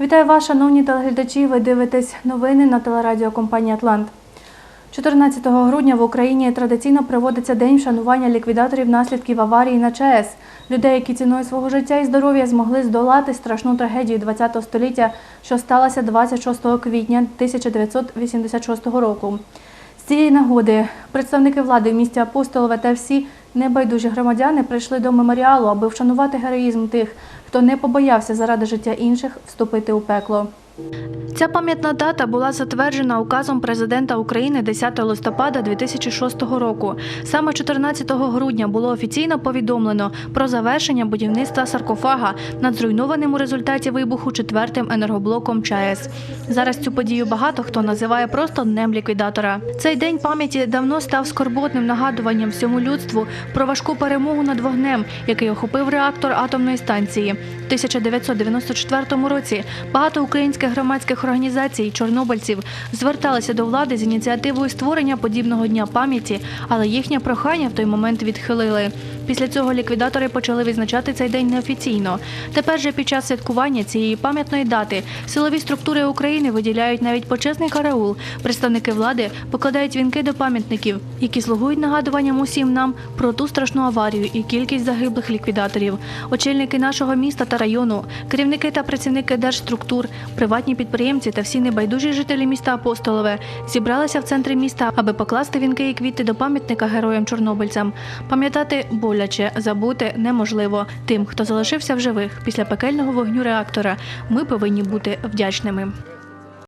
Вітаю вас, шановні телеглядачі. Ви дивитесь новини на телерадіокомпанії Атлант. 14 грудня в Україні традиційно проводиться день вшанування ліквідаторів наслідків аварії на ЧАЕС, людей, які ціною свого життя і здоров'я змогли здолати страшну трагедію ХХ століття, що сталася 26 квітня 1986 року. З цієї нагоди представники влади в місті Апостолове та всі небайдужі громадяни прийшли до меморіалу, аби вшанувати героїзм тих, хто не побоявся заради життя інших вступити у пекло. Ця пам'ятна дата була затверджена указом президента України 10 листопада 2006 року. Саме 14 грудня було офіційно повідомлено про завершення будівництва саркофага над зруйнованим у результаті вибуху четвертим енергоблоком ЧАЕС. Зараз цю подію багато хто називає просто днем ліквідатора. Цей день пам'яті давно став скорботним нагадуванням всьому людству про важку перемогу над вогнем, який охопив реактор атомної станції. В 1994 році багато українських громадських організацій і чорнобильців зверталися до влади з ініціативою створення подібного дня пам'яті, але їхнє прохання в той момент відхилили. Після цього ліквідатори почали відзначати цей день неофіційно. Тепер же під час святкування цієї пам'ятної дати силові структури України виділяють навіть почесний караул. Представники влади покладають вінки до пам'ятників, які слугують нагадуванням усім нам про ту страшну аварію і кількість загиблих ліквідаторів. Очільники нашого міста та району, керівники та працівники держструктур, приватні підприємці та всі небайдужі жителі міста Апостолове зібралися в центрі міста, аби покласти вінки і квіти до пам'ятника героям чорнобильцям. Пам'ятати боляче, забути неможливо. Тим, хто залишився в живих після пекельного вогню реактора, ми повинні бути вдячними.